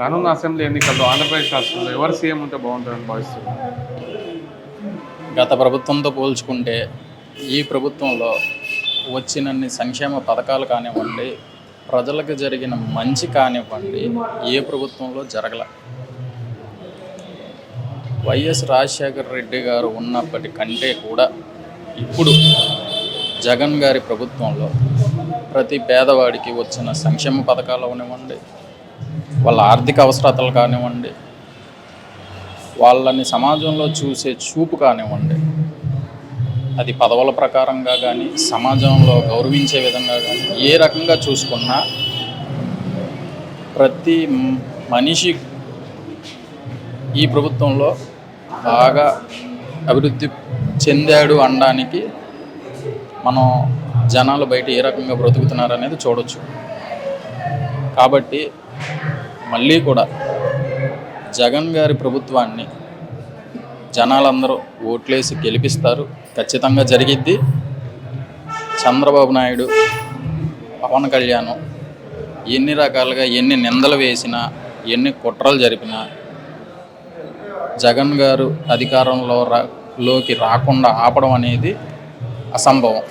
రానున్న అసెంబ్లీ ఎన్నికల్లో ఆంధ్రప్రదేశ్ రాష్ట్రంలో ఎవరు సీఎం ఉంటే బాగుంటుందని భావిస్తున్నారు? గత ప్రభుత్వంతో పోల్చుకుంటే ఈ ప్రభుత్వంలో వచ్చినన్ని సంక్షేమ పథకాలు కానివ్వండి ప్రజలకు జరిగిన మంచి కానివ్వండి ఏ ప్రభుత్వంలో జరగల. వైఎస్ రాజశేఖర రెడ్డి గారు ఉన్నప్పటి కంటే కూడా ఇప్పుడు జగన్ గారి ప్రభుత్వంలో ప్రతి పేదవాడికి వచ్చిన సంక్షేమ పథకాలు అవనివ్వండి వాళ్ళ ఆర్థిక అవసరతలు కానివ్వండి వాళ్ళని సమాజంలో చూసే చూపు కానివ్వండి అది పదవుల ప్రకారంగా కానీ సమాజంలో గౌరవించే విధంగా కానీ ఏ రకంగా చూసుకున్నా ప్రతి మనిషి ఈ ప్రభుత్వంలో బాగా అభివృద్ధి చెందాడు అనడానికి మనం జనాలు బయట ఏ రకంగా బ్రతుకుతున్నారు అనేది చూడొచ్చు. కాబట్టి మళ్ళీ కూడా జగన్ గారి ప్రభుత్వాన్ని జనాలందరూ ఓట్లేసి గెలిపిస్తారు. ఖచ్చితంగా జరిగిద్ది. చంద్రబాబు నాయుడు పవన్ కళ్యాణ్ ఎన్ని రకాలుగా ఎన్ని నిందలు వేసినా ఎన్ని కుట్రలు జరిపినా జగన్ గారు అధికారంలో రా లోకి రాకుండా ఆపడం అనేది అసంభవం.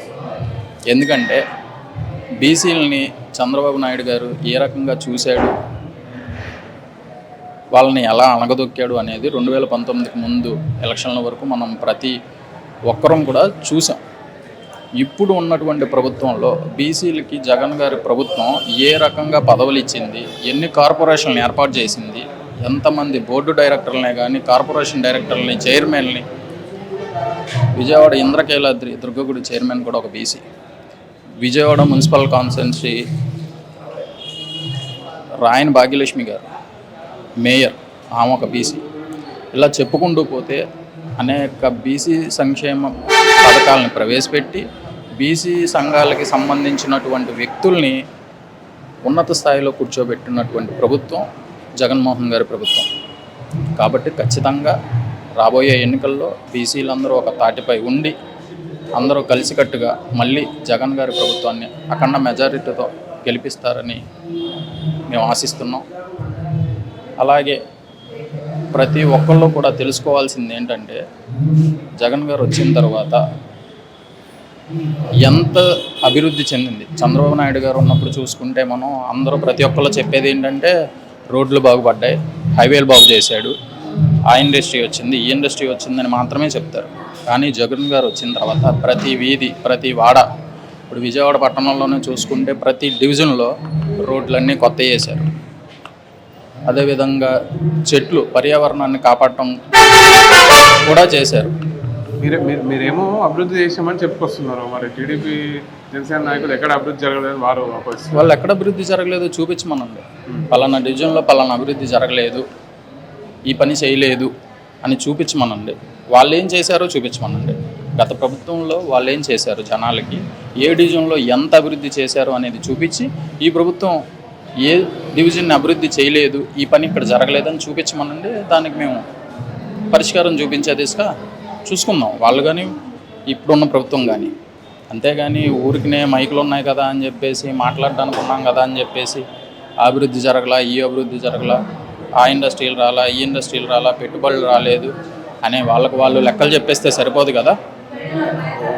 ఎందుకంటే బీసీలని చంద్రబాబు నాయుడు గారు ఏ రకంగా చూశాడు వాళ్ళని ఎలా అణగదొక్కాడు అనేది రెండు వేల పంతొమ్మిదికి ముందు ఎలక్షన్ల వరకు మనం ప్రతి ఒక్కరం కూడా చూసాం. ఇప్పుడు ఉన్నటువంటి ప్రభుత్వంలో బీసీలకి జగన్ గారి ప్రభుత్వం ఏ రకంగా పదవులు ఇచ్చింది ఎన్ని కార్పొరేషన్లు ఏర్పాటు చేసింది ఎంతమంది బోర్డు డైరెక్టర్లనే కానీ కార్పొరేషన్ డైరెక్టర్లని చైర్మన్ని. విజయవాడ ఇంద్రకైలాద్రి దుర్గగుడి చైర్మన్ కూడా ఒక BC. Vijayawada municipal constituency Rayan Bhagyalakshmi గారు. మేయర్ ఆమె ఒక బీసీ ఇలా చెప్పుకుంటూ పోతే అనేక బీసీ సంక్షేమ పథకాలను ప్రవేశపెట్టి బీసీ సంఘాలకి సంబంధించినటువంటి వ్యక్తుల్ని ఉన్నత స్థాయిలో కూర్చోబెట్టినటువంటి ప్రభుత్వం జగన్మోహన్ గారి ప్రభుత్వం. కాబట్టి ఖచ్చితంగా రాబోయే ఎన్నికల్లో బీసీలందరూ ఒక తాటిపై ఉండి అందరూ కలిసికట్టుగా మళ్ళీ జగన్ గారి ప్రభుత్వాన్ని అఖండ మెజారిటీతో గెలిపిస్తారని మేము ఆశిస్తున్నాం. అలాగే ప్రతి ఒక్కళ్ళు కూడా తెలుసుకోవాల్సింది ఏంటంటే జగన్ గారు వచ్చిన తర్వాత ఎంత అభివృద్ధి చెందింది. చంద్రబాబు నాయుడు గారు ఉన్నప్పుడు చూసుకుంటే మనం అందరూ ప్రతి ఒక్కళ్ళు చెప్పేది ఏంటంటే రోడ్లు బాగుపడ్డాయి హైవేలు బాగు చేశాడు ఆ ఇండస్ట్రీ వచ్చింది ఈ ఇండస్ట్రీ వచ్చిందని మాత్రమే చెప్తారు. కానీ జగన్ గారు వచ్చిన తర్వాత ప్రతి వీధి ప్రతి వాడ ఇప్పుడు విజయవాడ పట్టణంలోనే చూసుకుంటే ప్రతి డివిజన్లో రోడ్లన్నీ కొత్త చేశారు. అదేవిధంగా చెట్లు పర్యావరణాన్ని కాపాడటం కూడా చేశారు. మీరే మీరు మీరేమో అభివృద్ధి చేసామని చెప్పుకొస్తున్నారు. మరి టీడీపీ జనసేన నాయకులు ఎక్కడ అభివృద్ధి జరగలేదని వారు వాళ్ళు ఎక్కడ అభివృద్ధి జరగలేదో చూపించమనండి. పలానా డివిజన్లో పలానా అభివృద్ధి జరగలేదు. ఈ పని చేయలేదు అని చూపించమనండి. వాళ్ళు ఏం చేశారో చూపించమనండి. గత ప్రభుత్వంలో వాళ్ళు ఏం చేశారు జనాలకి? ఏ డివిజన్లో ఎంత అభివృద్ధి చేశారు అనేది చూపించి ఈ ప్రభుత్వం ఏ డివిజన్ని అభివృద్ధి చేయలేదు ఈ పని ఇక్కడ జరగలేదని చూపించమనండి. దానికి మేము పరిష్కారం చూపించే దిశగా చూసుకుందాం. వాళ్ళు కానీ ఇప్పుడున్న ప్రభుత్వం కానీ అంతేగాని ఊరికినే మైకులు ఉన్నాయి కదా అని చెప్పేసి మాట్లాడడానికి ఉన్నాం కదా అని చెప్పేసి అభివృద్ధి జరగలా ఈ అభివృద్ధి జరగలా ఆ ఇండస్ట్రీలు రాలా ఈ ఇండస్ట్రీలు రాలా పెట్టుబడులు రాలేదు అనే వాళ్ళకు వాళ్ళు లెక్కలు చెప్పేస్తే సరిపోదు కదా.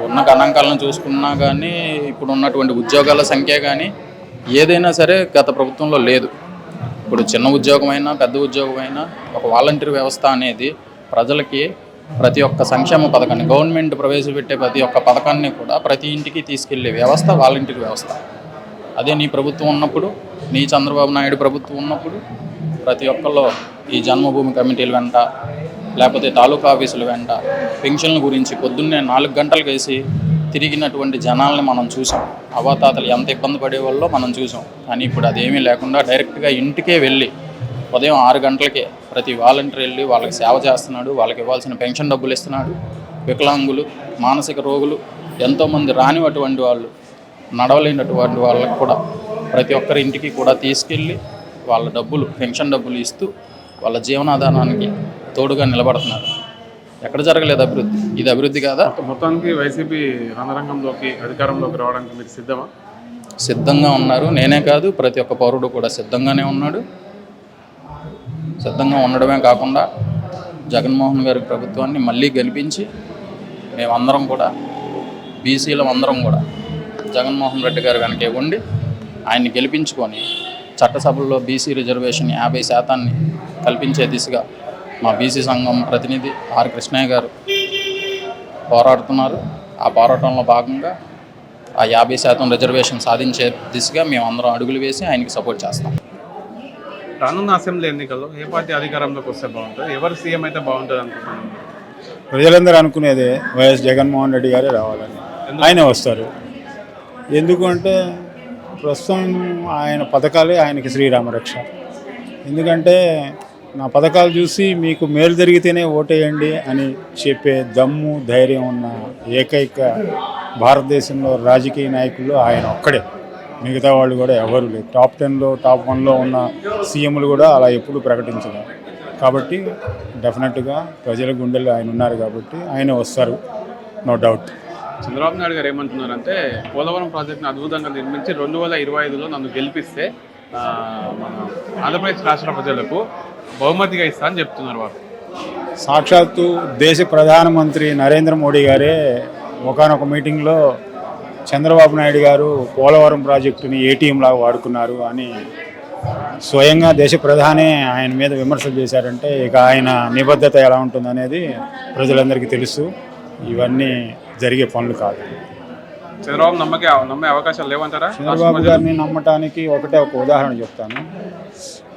ఉన్న గణాంకాలను చూసుకున్నా కానీ ఇప్పుడు ఉన్నటువంటి ఉద్యోగాల సంఖ్య కానీ ఏదైనా సరే గత ప్రభుత్వంలో లేదు. ఇప్పుడు చిన్న ఉద్యోగమైనా పెద్ద ఉద్యోగమైనా ఒక వాలంటీర్ వ్యవస్థ అనేది ప్రజలకి ప్రతి ఒక్క సంక్షేమ పథకాన్ని గవర్నమెంట్ ప్రవేశపెట్టే ప్రతి ఒక్క పథకాన్ని కూడా ప్రతి ఇంటికి తీసుకెళ్ళే వ్యవస్థ వాలంటీర్ వ్యవస్థ. అదే నీ ప్రభుత్వం ఉన్నప్పుడు నీ చంద్రబాబు నాయుడు ప్రభుత్వం ఉన్నప్పుడు ప్రతి ఒక్కళ్ళు ఈ జన్మభూమి కమిటీల వెంట లేకపోతే తాలూకా ఆఫీసుల వెంట పెన్షన్ల గురించి పొద్దున్నే నాలుగు గంటలకు వేసి తిరిగినటువంటి జనాల్ని మనం చూసాం. అవాతాతలు ఎంత ఇబ్బంది పడేవాళ్ళో మనం చూసాం. కానీ ఇప్పుడు అదేమీ లేకుండా డైరెక్ట్గా ఇంటికే వెళ్ళి ఉదయం ఆరు గంటలకే ప్రతి వాలంటీర్ వెళ్ళి వాళ్ళకి సేవ చేస్తున్నాడు వాళ్ళకి ఇవ్వాల్సిన పెన్షన్ డబ్బులు ఇస్తున్నాడు. వికలాంగులు మానసిక రోగులు ఎంతోమంది రానివటువంటి వాళ్ళు నడవలేనటువంటి వాళ్ళకి కూడా ప్రతి ఒక్కరి ఇంటికి కూడా తీసుకెళ్ళి వాళ్ళ డబ్బులు పెన్షన్ డబ్బులు ఇస్తూ వాళ్ళ జీవనాధారానికి తోడుగా నిలబడుతున్నారు. ఎక్కడ జరగలేదు అభివృద్ధి. ఇది అభివృద్ధి కాదా? మొత్తానికి వైసీపీ రణరంగంలోకి అధికారంలోకి రావడానికి మీరు సిద్ధమా? సిద్ధంగా ఉన్నారు. నేనే కాదు ప్రతి ఒక్క పౌరుడు కూడా సిద్ధంగానే ఉన్నాడు. సిద్ధంగా ఉండడమే కాకుండా జగన్మోహన్ గారి ప్రభుత్వాన్ని మళ్ళీ గెలిపించి మేమందరం కూడా బీసీలం అందరం కూడా జగన్మోహన్ రెడ్డి గారు వెనకే ఉండి ఆయన్ని గెలిపించుకొని చట్టసభల్లో బీసీ రిజర్వేషన్ యాభై శాతాన్ని కల్పించే దిశగా మా బీసీ సంఘం ప్రతినిధి ఆర్ కృష్ణయ్య గారు పోరాడుతున్నారు. ఆ పోరాటంలో భాగంగా ఆ యాభై శాతం రిజర్వేషన్ సాధించే దిశగా మేము అందరం అడుగులు వేసి ఆయనకి సపోర్ట్ చేస్తాం. రానున్న అసెంబ్లీ ఎన్నికల్లో ఏ పార్టీ అధికారంలోకి వస్తే బాగుంటుంది? ఎవరు సీఎం అయితే బాగుంటుంది అనుకుంటున్నాను ప్రజలందరూ అనుకునేదే వైఎస్ జగన్మోహన్ రెడ్డి గారే రావాలని. ఆయనే వస్తారు. ఎందుకంటే ప్రస్తుతం ఆయన పథకాలే ఆయనకి శ్రీరామరక్ష. ఎందుకంటే నా పథకాలు చూసి మీకు మేలు జరిగితేనే ఓటేయండి అని చెప్పే దమ్ము ధైర్యం ఉన్న ఏకైక భారతదేశంలో రాజకీయ నాయకులు ఆయన ఒక్కడే. మిగతా వాళ్ళు కూడా ఎవరు లేరు. టాప్ టెన్లో టాప్ వన్లో ఉన్న సీఎంలు కూడా అలా ఎప్పుడు ప్రకటించలేదు కాబట్టి డెఫినెట్గా ప్రజల గుండెలు ఆయన ఉన్నారు కాబట్టి ఆయన వస్తారు. No doubt. చంద్రబాబు నాయుడు గారు ఏమంటున్నారంటే పోలవరం ప్రాజెక్టును అద్భుతంగా నిర్మించి రెండు వేల ఇరవై ఐదులో నన్ను గెలిపిస్తే మన ఆంధ్రప్రదేశ్ రాష్ట్ర ప్రజలకు బహుమతిగా ఇస్తా అని చెప్తున్నారు వారు సాక్షాత్తు దేశ ప్రధానమంత్రి నరేంద్ర మోడీ గారే ఒకనొక మీటింగ్లో చంద్రబాబు నాయుడు గారు పోలవరం ప్రాజెక్టుని ఏటీఎం లాగా వాడుకున్నారు అని స్వయంగా దేశ ప్రధానే ఆయన మీద విమర్శలు చేశారంటే ఇక ఆయన నిబద్ధత ఎలా ఉంటుందనేది ప్రజలందరికీ తెలుసు. ఇవన్నీ జరిగే పనులు కాదు. చంద్రబాబు నమ్మకే నమ్మే అవకాశాలు లేవంటారా? చంద్రబాబు గారిని నమ్మటానికి ఒకటే ఒక ఉదాహరణ చెప్తాను.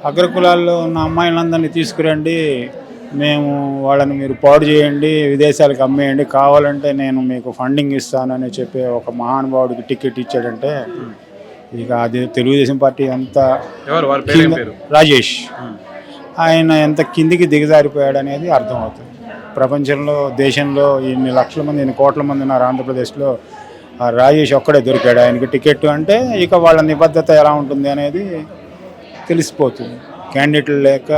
అగ్రకులాల్లో ఉన్న అమ్మాయిలందరినీ తీసుకురండి. మేము వాళ్ళని మీరు పాడు చేయండి విదేశాలకు అమ్మేయండి. కావాలంటే నేను మీకు ఫండింగ్ ఇస్తానని చెప్పే ఒక మహానుభావుడికి టికెట్ ఇచ్చాడంటే ఇక అది తెలుగుదేశం పార్టీ అంతా పేరు రాజేష్. ఆయన ఎంత కిందికి దిగజారిపోయాడు అనేది అర్థమవుతుంది. ప్రపంచంలో దేశంలో ఇన్ని లక్షల మంది ఇన్ని కోట్ల మంది ఉన్నారు ఆంధ్రప్రదేశ్లో. ఆ రాజేష్ ఒక్కడే దొరికాడు. ఆయనకి టికెట్ అంటే ఇక వాళ్ళ నిబద్ధత ఎలా ఉంటుంది అనేది తెలిసిపోతుంది. క్యాండిడేట్లు లేక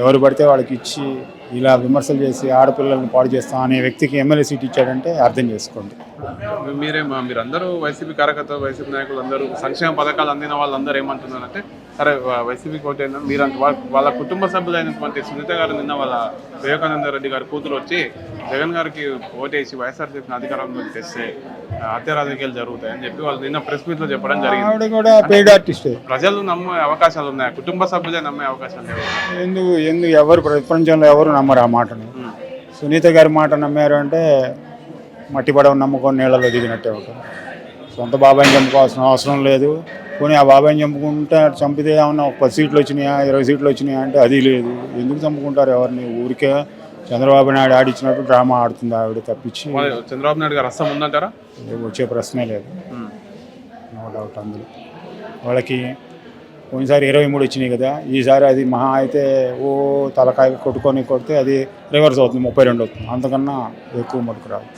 ఎవరు పడితే వాళ్ళకి ఇచ్చి ఇలా విమర్శలు చేసి ఆడపిల్లల్ని పాడు చేస్తాం అనే వ్యక్తికి ఎమ్మెల్యే సీట్ ఇచ్చాడంటే అర్థం చేసుకోండి. మీరేమో మీరందరూ వైసీపీ కార్యకర్తలు వైసీపీ నాయకులు అందరూ సంక్షేమ పథకాలు అందిన వాళ్ళందరూ ఏమంటున్నారంటే సరే వా- వైసీపీకి ఓటైనా మీరు అంత- వాళ్ళ కుటుంబ సభ్యులైనటువంటి సునీత గారు నిన్న వాళ్ళ వివేకానంద రెడ్డి గారి కూతురు వచ్చి జగన్ గారికి ఓటేసి వైఎస్ఆర్సీపీని అధికారంలోకి తెస్తే హత్య రాజకీయాలు జరుగుతాయని చెప్పి వాళ్ళు నిన్న ప్రెస్ మీట్లో చెప్పడం జరిగింది. ప్రజలు నమ్మే అవకాశాలు ఉన్నాయి? కుటుంబ సభ్యులే నమ్మే అవకాశాలు లేవు? ఎందుకు ఎందుకు ఎవరు ప్రపంచంలో ఎవరు నమ్మరు ఆ మాటని. సునీత గారి మాట నమ్మారు అంటే మట్టి పడవ నమ్ముకొని నీళ్ళలో దిగినట్టే ఉంటుంది సొంత బాబాయిని చంపుకోవాల్సిన అవసరం లేదు. పోనీ ఆ బాబాయిని చంపుకుంటే చంపితే ఏమన్నా ఒక పది సీట్లు వచ్చినాయా ఇరవై సీట్లు వచ్చినాయా అంటే అది లేదు. ఎందుకు చంపుకుంటారు ఎవరిని? ఊరికే చంద్రబాబు నాయుడు ఆడిచ్చినట్టు డ్రామా ఆడుతుంది ఆవిడ తప్పించి. చంద్రబాబు నాయుడు గారు రసం ఉందంటారా వచ్చే ప్రశ్నే లేదు. నో డౌట్ అందులో. వాళ్ళకి పోయినసారి ఇరవై మూడు వచ్చినాయి కదా ఈసారి అది మహా అయితే ఓ తలకాయ కొట్టుకొని కొడితే అది రివర్స్ అవుతుంది ముప్పై రెండు అవుతుంది. అంతకన్నా ఎక్కువ మటుకు రాదు.